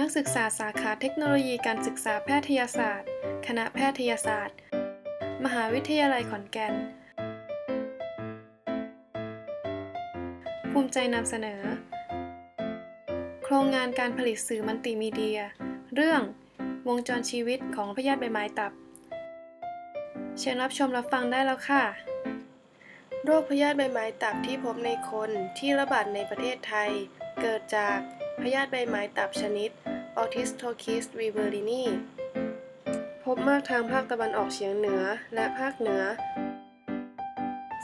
นักศึกษาสาขาเทคโนโลยีการศึกษาแพทยศาสตร์ คณะแพทยศาสตร์ มหาวิทยาลัยขอนแก่น ภูมิใจนำเสนอ โครงงานการผลิตสื่อมัลติมีเดีย เรื่องวงจรชีวิตของพยาธิใบไม้ตับ เชิญรับชมรับฟังได้แล้วค่ะ โรคพยาธิใบไม้ตับที่พบในคนที่ระบาดในประเทศไทย เกิดจาก พยาธิใบไม้ตับชนิด Orthostochis riverini พบมากทางภาคตะวันออกเฉียงเหนือและภาคเหนือ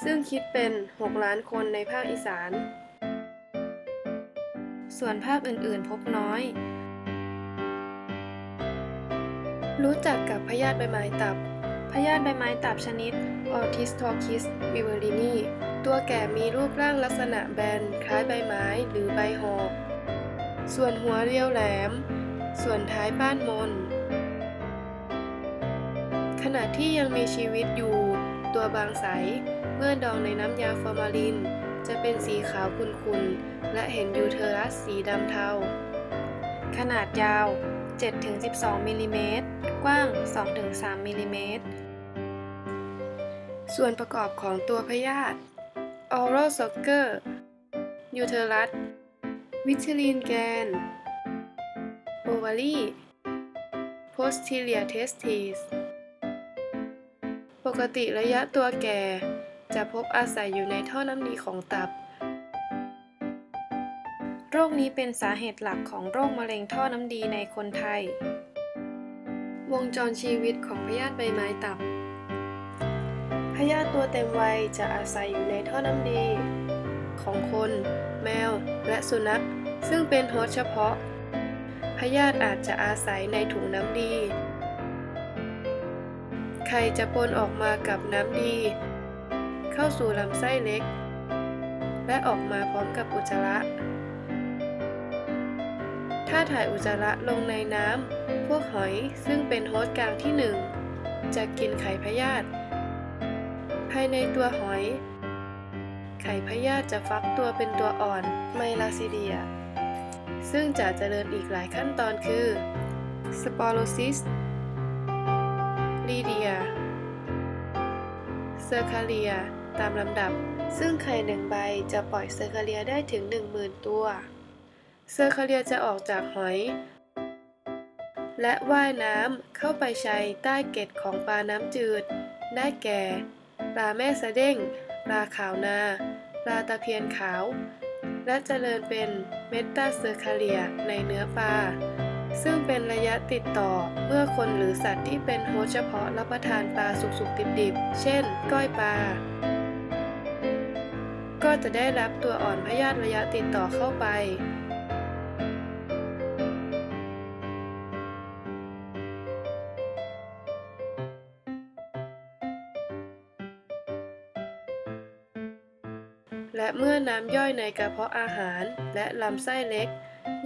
ซึ่งคิดเป็น 6 ล้านคนในภาคอีสาน ส่วนภาคอื่นๆ พบน้อย รู้จักกับพยาธิใบไม้ตับ พยาธิใบไม้ตับชนิด Orthostochis riverini ตัวแก่มีรูปร่างลักษณะแบน คล้ายใบไม้หรือใบหอก ส่วนหัวเรียวแหลม ส่วนท้ายป้านมน ขณะที่ยังมีชีวิตอยู่ ตัวบางใส เมื่อดองในน้ำยาฟอร์มาลิน จะเป็นสีขาวขุ่นๆ และเห็นยูเทอรัสสีดำเทา ขนาดยาว 7-12มิลลิเมตร กว้าง 2-3มิลลิเมตร ส่วนประกอบของตัวพยาธิออโรโซเกอร์ยูเทอรัส oral sucker uterus vitelline gland ovary posterior testes ปกติระยะตัวแก่ จะพบอาศัยอยู่ในท่อน้ำดีของตับ โรคนี้เป็นสาเหตุหลักของโรคมะเร็งท่อน้ำดีในคนไทย วงจรชีวิตของพยาธิใบไม้ตับ พยาธิตัวเต็มวัยจะอาศัยอยู่ในท่อน้ำดี ของคน แมว และสุนัข ซึ่งเป็นโฮสต์เฉพาะ พยาธิอาจจะอาศัยในถุงน้ำดี ไข่จะปนออกมากับน้ำดี เข้าสู่ลำไส้เล็ก และออกมาพร้อมกับอุจจาระ ถ้าถ่ายอุจจาระลงในน้ำ พวกหอยซึ่งเป็นโฮสต์กลางที่หนึ่งจะกินไข่พยาธิภายในตัวหอย ไข่พยาธิจะฟักตัวเป็นตัวอ่อนไมลาซิเดีย ซึ่งจะเจริญอีกหลายขั้นตอนคือสปอโรซิสลีเดียเซอร์คาเลียตามลำดับ ซึ่งไข่หนึ่งใบจะปล่อยเซอร์คาเลียได้ถึง 10,000 ตัว เซอร์คาเลียจะออกจากหอย และว่ายน้ำเข้าไปใช้ใต้เกล็ดของปลาน้ำจืด ได้แก่ ปลาแม่สะเด้ง ปลาขาวนา ปลาตะเพียนขาว และเจริญเป็นเมตาเซอร์คาเลียในเนื้อปลา ซึ่งเป็นระยะติดต่อเมื่อคนหรือสัตว์ที่เป็นโฮสต์เฉพาะรับประทานปลาสุกๆดิบๆ เช่น ก้อยปลา ก็จะได้รับตัวอ่อนพยาธิระยะติดต่อเข้าไป และเมื่อน้ำย่อยในกระเพาะอาหาร และลำไส้เล็ก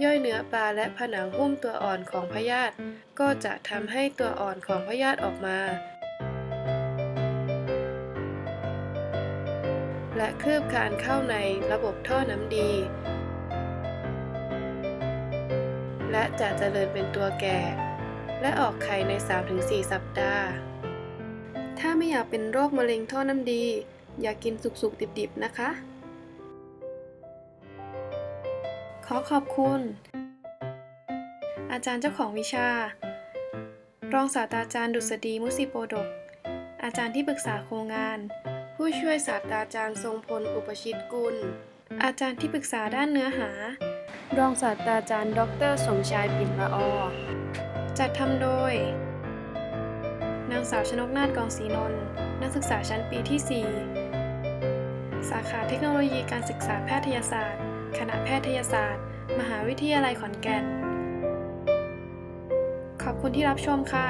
ย่อยเนื้อปลาและผนังหุ้มตัวอ่อนของพยาธิก็จะทำให้ตัวอ่อนของพยาธิออกมา และคลืบคานเข้าในระบบท่อน้ำดี และจะเจริญเป็นตัวแก่ และออกไข่ใน 3-4 สัปดาห์ ถ้าไม่อยากเป็นโรคมะเร็งท่อน้ำดีอย่ากกินสุกๆ ดิบๆ นะคะ ขอขอบคุณ อาจารย์เจ้าของวิชา รองศาสตราจารย์ดุษฎีมุสิโปดก อาจารย์ที่ปรึกษาโครงงาน ผู้ช่วยศาสตราจารย์ทรงพลอุปชิตกุล อาจารย์ที่ปรึกษาด้านเนื้อหา รองศาสตราจารย์ ดร สมชายปิ่นละอจัดทำโดย นางสาวชนกนาฏกองศรีนนท์นักศึกษาชั้นปีที่ 4 สาขาเทคโนโลยีการศึกษาแพทยศาสตร์ คณะแพทยศาสตร์ มหาวิทยาลัยขอนแก่น ขอบคุณที่รับชมค่ะ